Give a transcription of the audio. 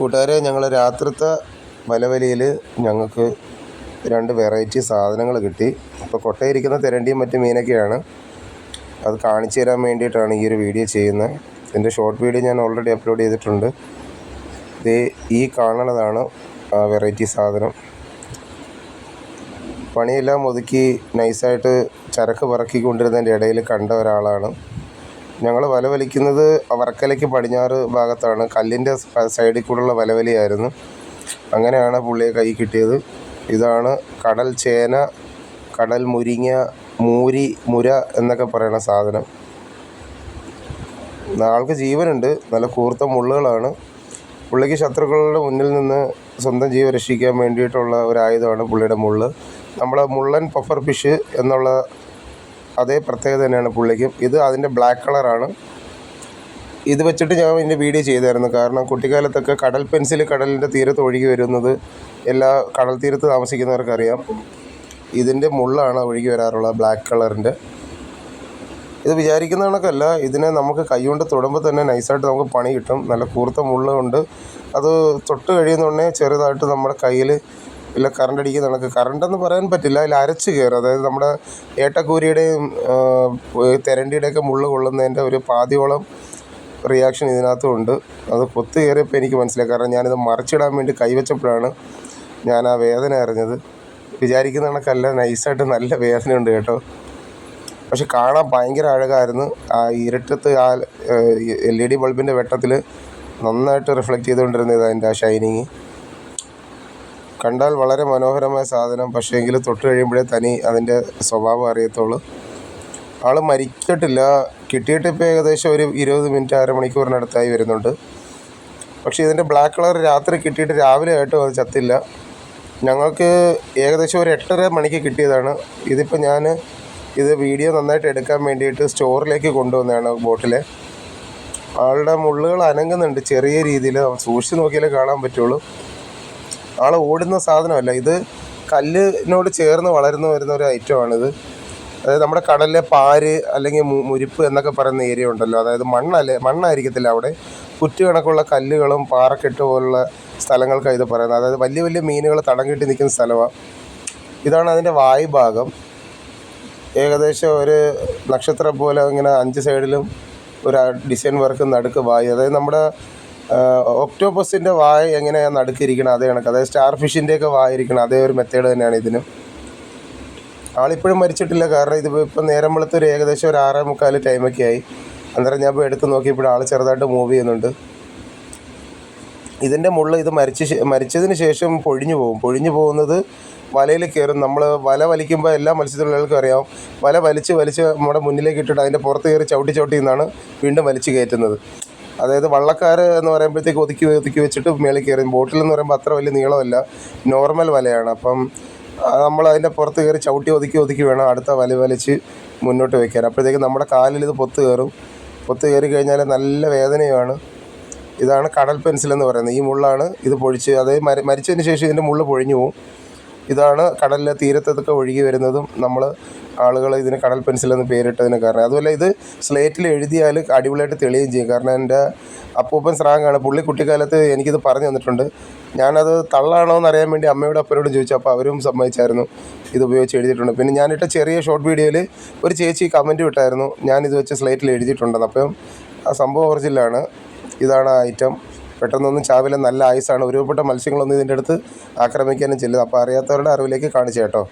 കൂട്ടുകാരെ ഞങ്ങൾ രാത്രിത്തെ വലവലിയിൽ ഞങ്ങൾക്ക് രണ്ട് വെറൈറ്റി സാധനങ്ങൾ കിട്ടി. ഇപ്പോൾ കൊട്ടയിരിക്കുന്ന തിരണ്ടിയും മറ്റ് മീനൊക്കെയാണ്. അത് കാണിച്ചു തരാൻ വേണ്ടിയിട്ടാണ് ഈ ഒരു വീഡിയോ ചെയ്യുന്നത്. ഇതിന്റെ ഷോർട്ട് വീഡിയോ ഞാൻ ഓൾറെഡി അപ്ലോഡ് ചെയ്തിട്ടുണ്ട്. ഇത് ഈ കാണുന്നതാണ് ആ വെറൈറ്റി സാധനം. പണിയെല്ലാം ഒതുക്കി നൈസായിട്ട് ചരക്ക് പറക്കിക്കൊണ്ടിരുന്നതിന്റെ ഇടയിൽ കണ്ട ഒരാളാണ്. ഞങ്ങൾ വല വലിക്കുന്നത് വർക്കലയ്ക്ക് പടിഞ്ഞാറ് ഭാഗത്താണ്. കല്ലിന്റെ സൈഡിൽ കൂടെയുള്ള വലവലിയായിരുന്നു. അങ്ങനെയാണ് പുള്ളിയെ കൈ കിട്ടിയത്. ഇതാണ് കടൽ ചേന കടൽ മുരിങ്ങ മൂരി മുര എന്നൊക്കെ പറയുന്ന സാധനം. ആൾക്ക് ജീവനുണ്ട്. നല്ല കൂർത്ത മുള്ളുകളാണ്. പുള്ളിക്ക് ശത്രുക്കളുടെ മുന്നിൽ നിന്ന് സ്വന്തം ജീവൻ രക്ഷിക്കാൻ വേണ്ടിയിട്ടുള്ള ഒരു ആയുധമാണ് പുള്ളിയുടെ മുള്ള്. നമ്മളെ മുള്ളൻ പഫർ ഫിഷ് എന്നുള്ള അതേ പ്രത്യേകത തന്നെയാണ് പുള്ളിക്കും. ഇത് അതിന്റെ ബ്ലാക്ക് കളറാണ് ഇത് വെച്ചിട്ട് ഞാൻ ഇതിന്റെ വീഡിയോ ചെയ്തായിരുന്നു. കാരണം കുട്ടിക്കാലത്തൊക്കെ കടൽ പെൻസിൽ കടലിന്റെ തീരത്ത് ഒഴുകി വരുന്നത് എല്ലാ കടൽ തീരത്ത് താമസിക്കുന്നവർക്കറിയാം. ഇതിന്റെ മുള്ളാണ് ഒഴുകി വരാറുള്ളത് ബ്ലാക്ക് കളറിന്റെ ഇത് വിചാരിക്കുന്ന കണക്കല്ല. ഇതിനെ നമുക്ക് കൈകൊണ്ട് തൊടുമ്പോൾ തന്നെ നൈസായിട്ട് നമുക്ക് പണി കിട്ടും. നല്ല കൂർത്ത മുള്ളുകൊണ്ട് അത് തൊട്ട് കഴിയുന്നുണ്ടെങ്കിൽ ചെറുതായിട്ട് നമ്മുടെ കയ്യിൽ ഇല്ല കറണ്ട് അടിക്കുന്ന കണക്ക്. കറണ്ടെന്ന് പറയാൻ പറ്റില്ല. അതിൽ അരച്ച് കയറും. അതായത് നമ്മുടെ ഏട്ടക്കൂരിയുടെയും തെരണ്ടിയുടെയൊക്കെ മുള്ള് കൊള്ളുന്നതിന്റെ ഒരു പാതിയോളം റിയാക്ഷൻ ഇതിനകത്തും ഉണ്ട്. അത് പൊത്ത് കയറിയപ്പോൾ എനിക്ക് മനസ്സിലായി. കാരണം ഞാനിത് മറിച്ചിടാൻ വേണ്ടി കൈവച്ചപ്പോഴാണ് ഞാൻ ആ വേദന അറിഞ്ഞത്. വിചാരിക്കുന്ന കണക്കല്ല നൈസായിട്ട് നല്ല വേദനയുണ്ട് കേട്ടോ. പക്ഷെ കാണാൻ ഭയങ്കര അഴകായിരുന്നു. ആ ഇരുട്ടത്ത് ആ എൽ ഇ ഡി ബൾബിന്റെ വെട്ടത്തിൽ നന്നായിട്ട് റിഫ്ലക്റ്റ് ചെയ്തുകൊണ്ടിരുന്നത് അതിന്റെ ആ ഷൈനിങ് കണ്ടാൽ വളരെ മനോഹരമായ സാധനം പക്ഷേ എങ്കിൽ തൊട്ട് കഴിയുമ്പോഴേ തനി അതിന്റെ സ്വഭാവം അറിയത്തുള്ളൂ. ആൾ മരിക്കട്ടില്ല കിട്ടിയിട്ട് ഇപ്പോൾ ഏകദേശം ഒരു ഇരുപത് മിനിറ്റ് അരമണിക്കൂറിനടുത്തായി വരുന്നുണ്ട്. പക്ഷേ ഇതിന്റെ ബ്ലാക്ക് കളർ രാത്രി കിട്ടിയിട്ട് രാവിലെ ആയിട്ടും അത് ചത്തില്ല. ഞങ്ങൾക്ക് ഏകദേശം ഒരു എട്ടര മണിക്ക് കിട്ടിയതാണ്. ഇതിപ്പോൾ ഞാൻ ഇത് വീഡിയോ നന്നായിട്ട് എടുക്കാൻ വേണ്ടിയിട്ട് സ്റ്റോറിലേക്ക് കൊണ്ടുവന്നതാണ് ബോട്ടിലെ. ആളുടെ മുള്ളുകൾ അനങ്ങുന്നുണ്ട്. ചെറിയ രീതിയിൽ സൂക്ഷിച്ച് നോക്കിയാലേ കാണാൻ പറ്റുള്ളൂ. ആൾ ഓടുന്ന സാധനമല്ല. ഇത് കല്ലിനോട് ചേർന്ന് വളർന്നു വരുന്ന ഒരു ഐറ്റമാണിത്. അതായത് നമ്മുടെ കടലിലെ പാര് അല്ലെങ്കിൽ മുരിപ്പ് എന്നൊക്കെ പറയുന്ന ഏരിയ ഉണ്ടല്ലോ. അതായത് മണ്ണല്ലേ മണ്ണായിരിക്കത്തില്ല അവിടെ. കുറ്റു കണക്കുള്ള കല്ലുകളും പാറക്കെട്ട് പോലുള്ള സ്ഥലങ്ങൾക്കാണ് ഇത് പറയുന്നത്. അതായത് വലിയ വലിയ മീനുകൾ തടം കെട്ടി നിൽക്കുന്ന സ്ഥലമാണ് ഇതാണ് അതിന്റെ വായു ഭാഗം. ഏകദേശം ഒരു നക്ഷത്രം പോലെ ഇങ്ങനെ അഞ്ച് സൈഡിലും ഒരു ഡിസൈൻ വർക്ക് നടുക്ക് വായു. അതായത് നമ്മുടെ ഒക്ടോപ്പസിന്റെ വായ എങ്ങനെയാണ് നടുക്കിരിക്കണം അതേ കണക്ക്. അതായത് സ്റ്റാർ ഫിഷിന്റെയൊക്കെ വായ ഇരിക്കണം അതേ ഒരു മെത്തേഡ് തന്നെയാണ് ഇതിനും. ആളിപ്പോഴും മരിച്ചിട്ടില്ല. കാരണം ഇത് ഇപ്പം നേരം വെളുത്തൊരു ഏകദേശം ഒരു ആറേ മുക്കാൽ ടൈമൊക്കെ ആയി. അന്നേരം ഞാൻ ഇപ്പോൾ എടുത്ത് നോക്കി. നോക്കിയപ്പോൾ ആൾ ചെറുതായിട്ട് മൂവ് ചെയ്യുന്നുണ്ട്. ഇതിന്റെ മുള്ള ഇത് മരിച്ച മരിച്ചതിന് ശേഷം പൊഴിഞ്ഞു പോകും. പൊഴിഞ്ഞു പോകുന്നത് വലയിൽ കയറും നമ്മൾ വല വലിക്കുമ്പോൾ എല്ലാ മത്സ്യത്തൊഴിലാളികൾക്കും അറിയാം. വല വലിച്ച് വലിച്ച് നമ്മുടെ മുന്നിലേക്ക് ഇട്ടിട്ട് അതിന്റെ പുറത്ത് കയറി ചവിട്ടി ചവിട്ടി നിന്നാണ് വീണ്ടും വലിച്ച് കയറ്റുന്നത്. അതായത് വള്ളക്കാർ എന്ന് പറയുമ്പോഴത്തേക്ക് ഒതുക്കി ഒതുക്കി വെച്ചിട്ട് മേളിൽ കയറി. ബോട്ടിൽ എന്ന് പറയുമ്പോൾ അത്ര വലിയ നീളമല്ല. നോർമൽ വലയാണ്. അപ്പം നമ്മൾ അതിന്റെ പുറത്ത് കയറി ചവിട്ടി ഒതുക്കി ഒതുക്കി വേണം അടുത്ത വല വലിച്ച് മുന്നോട്ട് വയ്ക്കാൻ അപ്പോഴത്തേക്ക് നമ്മുടെ കാലിൽ ഇത് പൊത്ത് കയറും. പൊത്ത് കയറി കഴിഞ്ഞാൽ നല്ല വേദനയാണ്. ഇതാണ് കടൽ പെൻസിൽ എന്ന് പറയുന്നത്. ഈ മുള്ളാണ് ഇത് പൊഴിച്ച് അതായത് മരി മരിച്ചതിന് ശേഷം ഇതിന്റെ മുള്ള് പൊഴിഞ്ഞു പോകും ഇതാണ് കടലിലെ തീരത്തൊക്കെ ഒഴുകി വരുന്നതും നമ്മൾ ആളുകൾ ഇതിന് കടൽ പെൻസിൽ എന്ന് പേരിട്ടതിന് കാരണം. അതുപോലെ ഇത് സ്ലേറ്റിൽ എഴുതിയാൽ അടിപൊളിയായിട്ട് തെളിയുകയും ചെയ്യും. കാരണം എന്റെ അപ്പൂപ്പൻ സ്രാങ്കാണ് പുള്ളി കുട്ടിക്കാലത്ത് എനിക്കിത് പറഞ്ഞു തന്നിട്ടുണ്ട്. ഞാനത് തള്ളാണോ എന്ന് അറിയാൻ വേണ്ടി അമ്മയോടും അപ്പനോടും ചോദിച്ചു. അപ്പോൾ അവരും സമ്മതിച്ചായിരുന്നു. ഇത് ഉപയോഗിച്ച് എഴുതിയിട്ടുണ്ട്. പിന്നെ ഞാനിട്ട ചെറിയ ഷോർട്ട് വീഡിയോയിൽ ഒരു ചേച്ചി കമന്റ് വിട്ടായിരുന്നു ഞാനിത് വെച്ച് സ്ലേറ്റിൽ എഴുതിയിട്ടുണ്ടെന്ന്. അപ്പം ആ സംഭവം ഒറിജിനലാണ്. ഇതാണ് ആ ഐറ്റം. പെട്ടെന്നൊന്നും ചാവില്ല നല്ല ആയുസാണ് ഒരുപാട് മത്സ്യങ്ങളൊന്നും ഇതിന്റെ അടുത്ത് ആക്രമിക്കാനും ചെല്ലും അപ്പോൾ അറിയാത്തവരുടെ അറിവിലേക്ക് കാണിച്ചു കേട്ടോ.